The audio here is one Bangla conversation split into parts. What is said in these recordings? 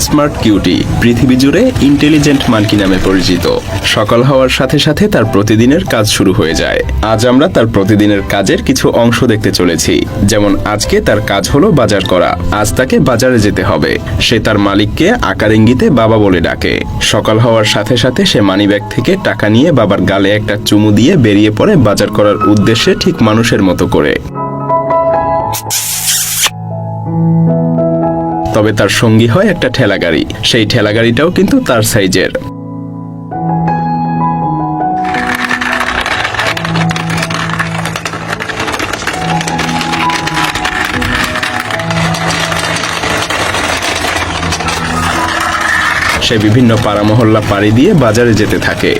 স্মার্ট কিউটি, পৃথিবী জুড়ে ইন্টেলিজেন্ট মানকি নামে পরিচিত। সকাল হওয়ার সাথে সাথে তার প্রতিদিনের কাজ শুরু হয়ে যায়। আজ আমরা তার প্রতিদিনের কাজের কিছু অংশ দেখতে চলেছি। যেমন আজকে তার কাজ হলো বাজার করা। আজ তাকে বাজারে যেতে হবে। সে তার মালিককে আকার ইঙ্গিতে বাবা বলে ডাকে। সকাল হওয়ার সাথে সাথে সে মানিব্যাগ থেকে টাকা নিয়ে বাবার গালে একটা চুমু দিয়ে বেরিয়ে পড়ে বাজার করার উদ্দেশ্যে ঠিক মানুষের মতো করে। তবে তার সঙ্গী হয় একটা ঠেলা গাড়ি সেই ঠেলা গাড়িটাও কিন্তু তার সাইজের। সে বিভিন্ন পাড়া মহল্লা পাড়ি দিয়ে বাজারে যেতে থাকে।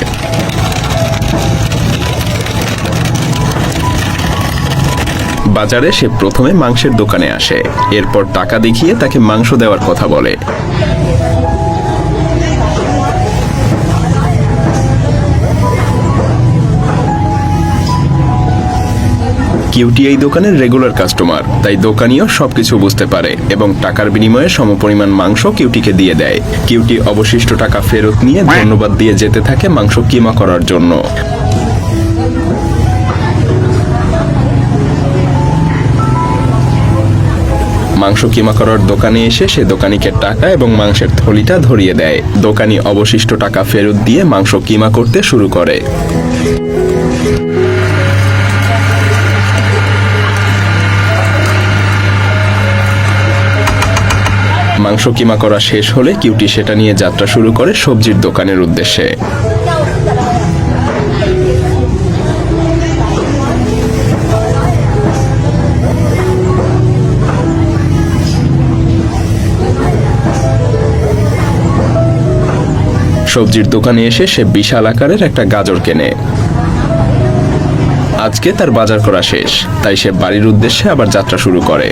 বাজারে সে প্রথমে মাংসের দোকানে আসে, এরপর টাকা দেখিয়ে তাকে মাংস দেওয়ার কথা বলে। কিউটি এই দোকানের রেগুলার কাস্টমার তাই দোকানিও সবকিছু বুঝতে পারে এবং টাকার বিনিময়ে সমপরিমাণ মাংস কিউটিকে দিয়ে দেয়। কিউটি অবশিষ্ট টাকা ফেরত নিয়ে ধন্যবাদ দিয়ে যেতে থাকে মাংস কিমা করার জন্য। মাংস কিমা করার দোকানে এসে সে দোকানিকে টাকা এবং মাংসের থলিটা ধরিয়ে দেয়। দোকানি অবশিষ্ট টাকা ফেরত দিয়ে মাংস কিমা করতে শুরু করে। মাংস কিমা করা শেষ হলে কিউটি সেটা নিয়ে যাত্রা শুরু করে সবজির দোকানের উদ্দেশ্যে। সবজির দোকানে এসে সে বিশাল আকারের একটা গাজর কেনে। আজকে তার বাজার করা শেষ, তাই সে বাড়ির উদ্দেশ্যে আবার যাত্রা শুরু করে।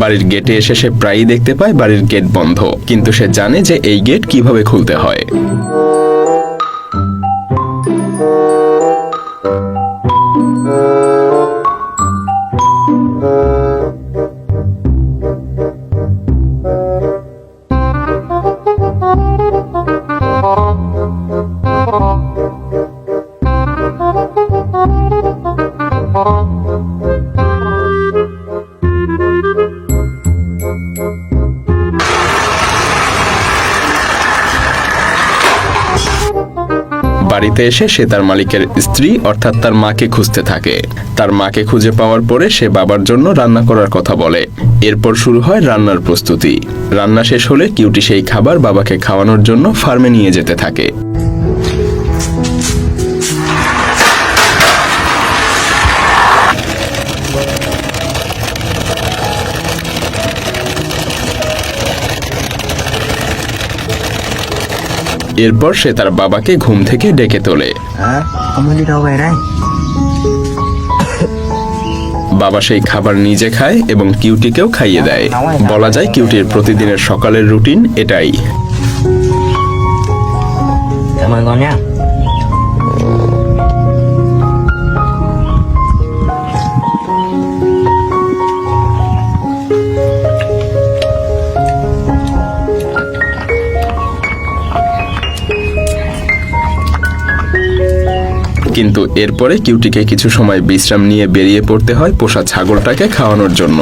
বাড়ির গেটে এসে সে প্রায়ই দেখতে পায় বাড়ির গেট বন্ধ, কিন্তু সে জানে যে এই গেট কীভাবে খুলতে হয়। বাড়িতে এসে সে তার মালিকের স্ত্রী, অর্থাৎ তার মাকে খুঁজতে থাকে। তার মাকে খুঁজে পাওয়ার পরে সে বাবার জন্য রান্না করার কথা বলে। এরপর শুরু হয় রান্নার প্রস্তুতি। রান্না শেষ হলে কিউটি সেই খাবার বাবাকে খাওয়ানোর জন্য ফার্মে নিয়ে যেতে থাকে। এরপর সে তার বাবাকে ঘুম থেকে ডেকে তোলে। đây? বাবা সেই খাবার নিজে খায় এবং কিউটিকেও খাইয়ে দেয়। বলা যায় কিউটির প্রতিদিনের সকালের রুটিন এটাই। কিন্তু এরপরে কিউটিকে কিছু সময় বিশ্রাম নিয়ে বেরিয়ে পড়তে হয় পোষা ছাগলটাকে খাওয়ানোর জন্য।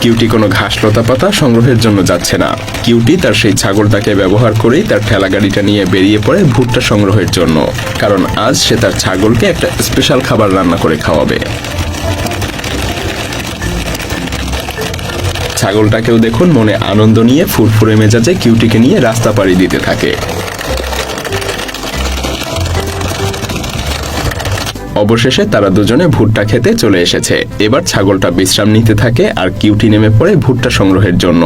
কিউটি কোনো ঘাস লতা পাতা সংগ্রহের জন্য যাচ্ছে না। কিউটি তার সেই ছাগলটাকে ব্যবহার করেই তার ঠেলা গাড়িটা নিয়ে বেরিয়ে পড়ে ভুট্টা সংগ্রহের জন্য, কারণ আজ সে তার ছাগলকে একটা স্পেশাল খাবার রান্না করে খাওয়াবে। ছাগলটাকেও দেখুন মনে আনন্দ নিয়ে ফুরফুরে মেজাজে কিউটিকে নিয়ে রাস্তা পাড়ি দিতে থাকে। অবশেষে তারা দুজনে ভুট্টা খেতে চলে এসেছে। এবার ছাগলটা বিশ্রাম নিতে থাকে আর কিউটি নেমে পড়ে ভুট্টা সংগ্রহের জন্য।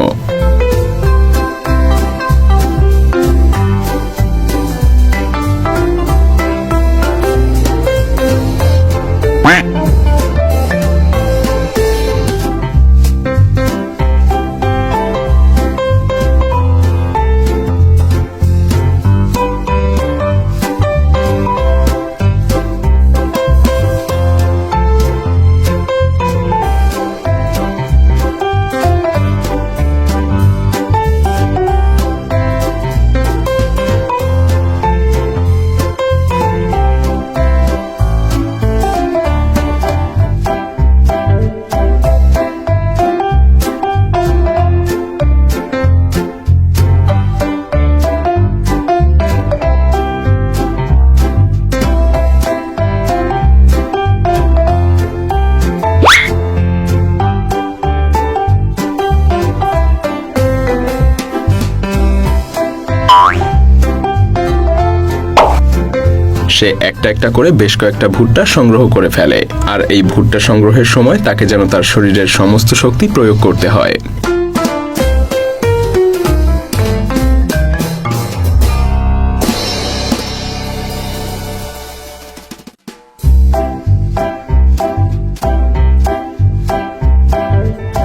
সে একটা একটা করে বেশ কয়েকটা ভুট্টা সংগ্রহ করে ফেলে, আর এই ভুট্টা সংগ্রহের সময় তাকে যেন তার শরীরের সমস্ত শক্তি প্রয়োগ করতে হয়।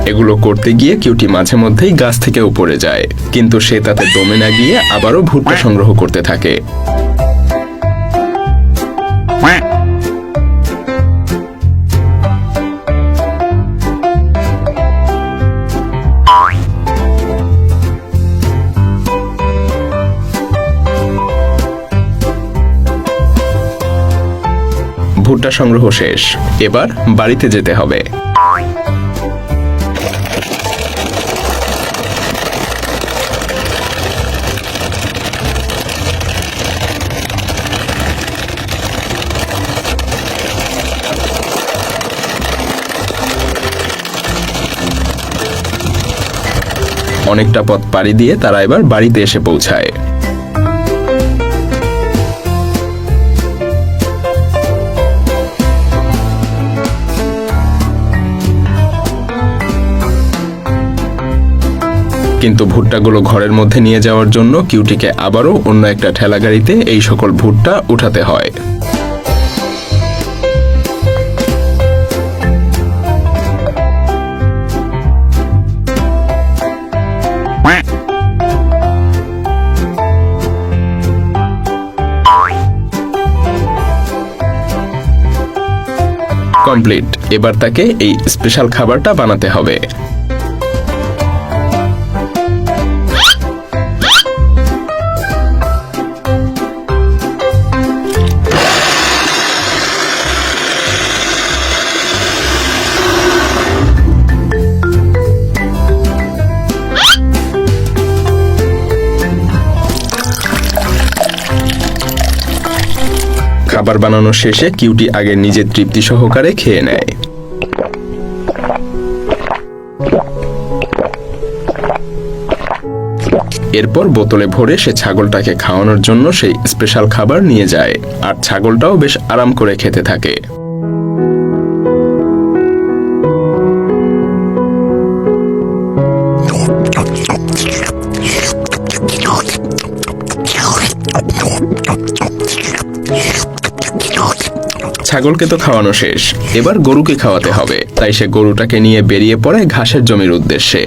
এগুলো করতে গিয়ে কিউটি মাঝে মধ্যেই গাছ থেকে উপরে যায়, কিন্তু সে তাতে দমে না গিয়ে আবারও ভুট্টা সংগ্রহ করতে থাকে। ভুট্টা সংগ্রহ শেষ। এবার বাড়িতে যেতে হবে। অনেকটা পথ পাড়ি দিয়ে তারা এবার বাড়িতে এসে পৌঁছায়। কিন্তু ভুট্টাগুলো ঘরের মধ্যে নিয়ে যাওয়ার জন্য কিউটিকে আবারও অন্য একটা ঠেলা গাড়িতে এই সকল ভুট্টা উঠাতে হয়। কমপ্লিট। এবার তাকে এই স্পেশাল খাবারটা বানাতে হবে। খাবার বানানো শেষে কিউটি আগে নিজের তৃপ্তি সহকারে খেয়ে নেয়। এরপর বোতলে ভরে সে ছাগলটাকে খাওয়ানোর জন্য সেই স্পেশাল খাবার নিয়ে যায়। আর ছাগলটাও বেশ আরাম করে খেতে থাকে। ছাগলকে তো খাওয়ানো শেষ। এবার গরুকে খাওয়াতে হবে। তাই সে গরুটাকে নিয়ে বেরিয়ে পড়ে ঘাসের জমির উদ্দেশ্যে।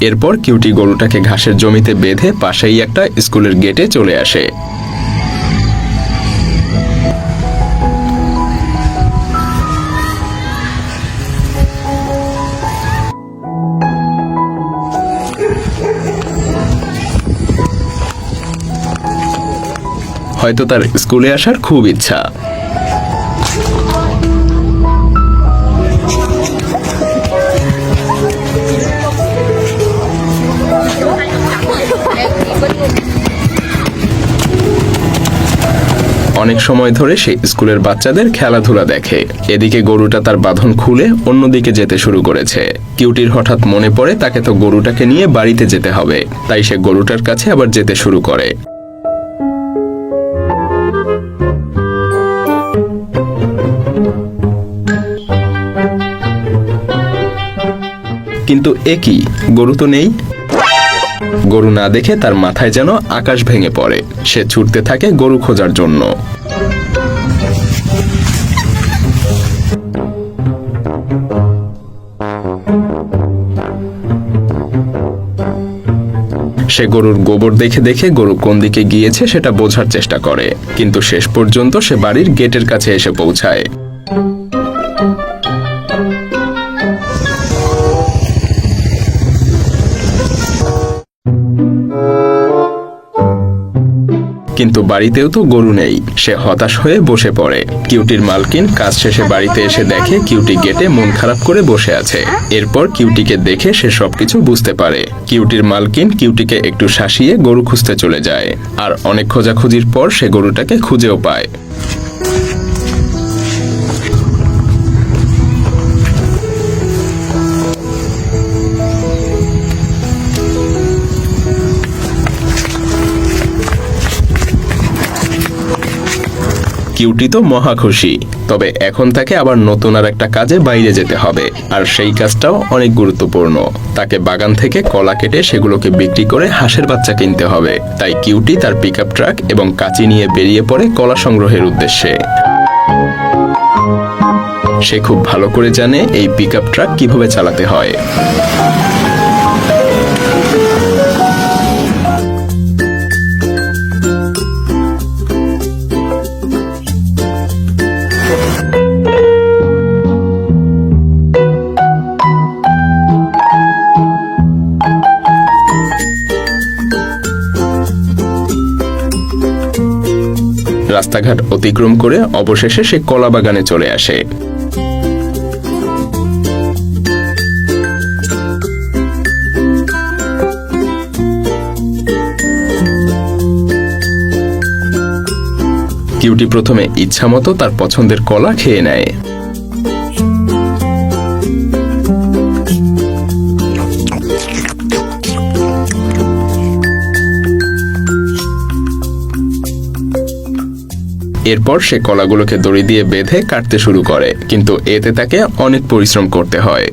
এরপর কিউটি গরুটাকে ঘাসের জমিতে বেঁধে পাশেই একটা স্কুলের গেটে চলে আসে। হয়তো তার স্কুলে আসার খুব ইচ্ছা। অনেক সময় ধরে সে স্কুলের বাচ্চাদের খেলাধুলা দেখে। এদিকে গরুটা তার বাঁধন খুলে অন্যদিকে যেতে শুরু করেছে। কিউটির হঠাৎ মনে পড়ে, তাকে তো গরুটাকে নিয়ে বাড়িতে যেতে হবে। তাই সে গরুটার কাছে আবার যেতে শুরু করে। কিন্তু এ কি? গরু তো নেই। গরু না দেখে তার মাথায় যেন আকাশ ভেঙে পড়ে। সে ছুটতে থাকে গরু খোঁজার জন্য। সে গরুর গোবর দেখে দেখে গরু কোন দিকে গিয়েছে সেটা বোঝার চেষ্টা করে। কিন্তু শেষ পর্যন্ত সে বাড়ির গেটের কাছে এসে পৌঁছায়। কিন্তু বাড়িতেও তো গরু নেই। সে হতাশ হয়ে বসে পড়ে। কিউটির মালকিন কাজ শেষে বাড়িতে এসে দেখে কিউটি গেটে মন খারাপ করে বসে আছে। এরপর কিউটিকে দেখে সে সবকিছু বুঝতে পারে। কিউটির মালকিন কিউটিকে একটু শাসিয়ে গরু খুঁজতে চলে যায়। আর অনেক খোঁজাখুঁজির পর সে গরুটাকে খুঁজেও পায়। কিউটি তো মহা খুশি। তবে এখন তাকে আবার নতুন আর একটা কাজে বাইরে যেতে হবে। আর সেই কাজটাও অনেক গুরুত্বপূর্ণ। তাকে বাগান থেকে কলা কেটে সেগুলোকে বিক্রি করে হাঁসের বাচ্চা কিনতে হবে। তাই কিউটি তার পিক ট্রাক এবং কাঁচি নিয়ে বেরিয়ে পড়ে কলা সংগ্রহের উদ্দেশ্যে। সে খুব ভালো করে জানে এই পিক ট্রাক কীভাবে চালাতে হয়। রাস্তাঘাট অতিক্রম করে অবশেষে সে কলা বাগানে চলে আসে। কিউটি প্রথমে ইচ্ছামতো তার পছন্দের কলা খেয়ে নেয়। এরপর সে কলাগুলোকে দড়ি দিয়ে বেঁধে কাটতে শুরু করে, কিন্তু এতে তাকে অনেক পরিশ্রম করতে হয়।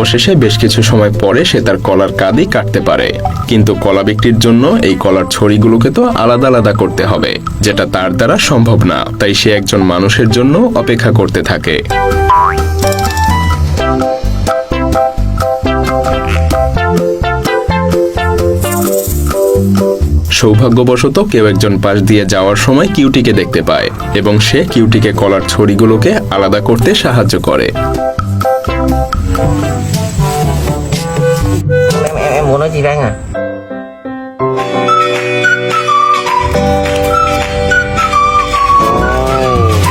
অবশেষে বেশ কিছু সময় পরে সে তার কলার কাঁদি কাটতে পারে। কিন্তু কলা বিক্রির জন্য এই কলার ছড়িগুলোকে তো আলাদা আলাদা করতে হবে, যেটা তার দ্বারা সম্ভব না। তাই সে একজন মানুষের জন্য অপেক্ষা করতে থাকে। সৌভাগ্যবশত কেউ একজন পাশ দিয়ে যাওয়ার সময় কিউটিকে দেখতে পায়, এবং সে কিউটিকে কলার ছড়িগুলোকে আলাদা করতে সাহায্য করে। muốn nói gì với à?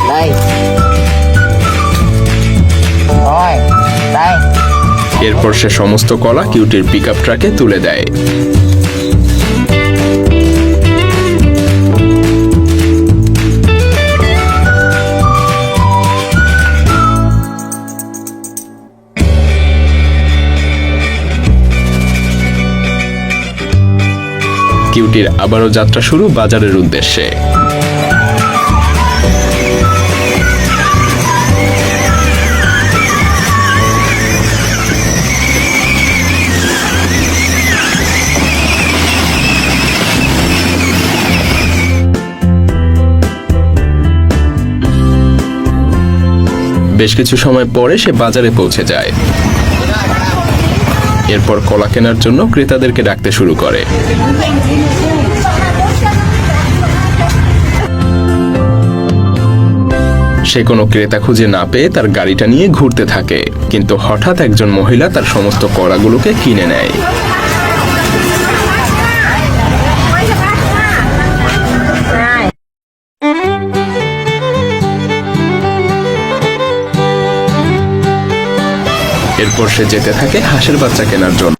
Đây. সে সমস্ত কলা কিউটির পিক আপ ট্রাকে তুলে দেয়। কিউটির আবারও যাত্রা শুরু বাজারের উদ্দেশ্যে। বেশ কিছু সময় পরে সে বাজারে পৌঁছে যায়। এরপর কলা কেনার জন্য ক্রেতাদেরকে ডাকতে শুরু করে। সে কোনো ক্রেতা খুঁজে না পেয়ে তার গাড়িটা নিয়ে ঘুরতে থাকে, কিন্তু হঠাৎ একজন মহিলা তার সমস্ত কড়াগুলোকে কিনে নেয়। এরপর সে যেতে থাকে হাঁসের বাচ্চা কেনার জন্য।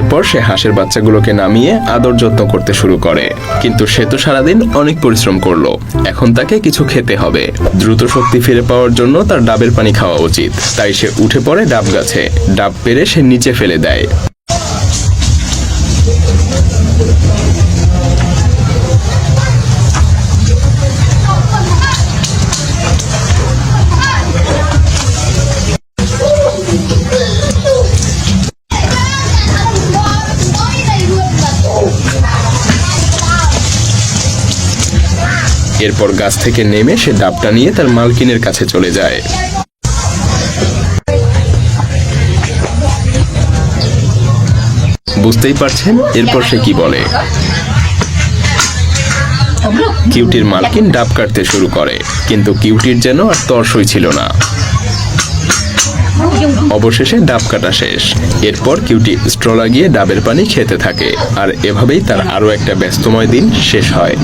এরপর সে হাঁসের বাচ্চাগুলোকে নামিয়ে আদর যত্ন করতে শুরু করে। কিন্তু সে তো সারাদিন অনেক পরিশ্রম করল। এখন তাকে কিছু খেতে হবে। দ্রুত শক্তি ফিরে পাওয়ার জন্য তার ডাবের পানি খাওয়া উচিত। তাই সে উঠে পড়ে ডাব গাছে। ডাব পেরে সে নিচে ফেলে দেয়। এরপর গাছ থেকে নেমে সে ডাবটা নিয়ে তার মালকিনের কাছে চলে যায়। বুঝতেই পারছেন এরপর সে কি বলে? কিউটির মালকিন ডাব কাটতে শুরু করে, কিন্তু কিউটির যেন আর তর্সই ছিল না। অবশেষে ডাব কাটা শেষ। এরপর কিউটি স্ট্র লাগিয়ে ডাবের পানি খেতে থাকে, আর এভাবেই তার আরও একটা ব্যস্তময় দিন শেষ হয়।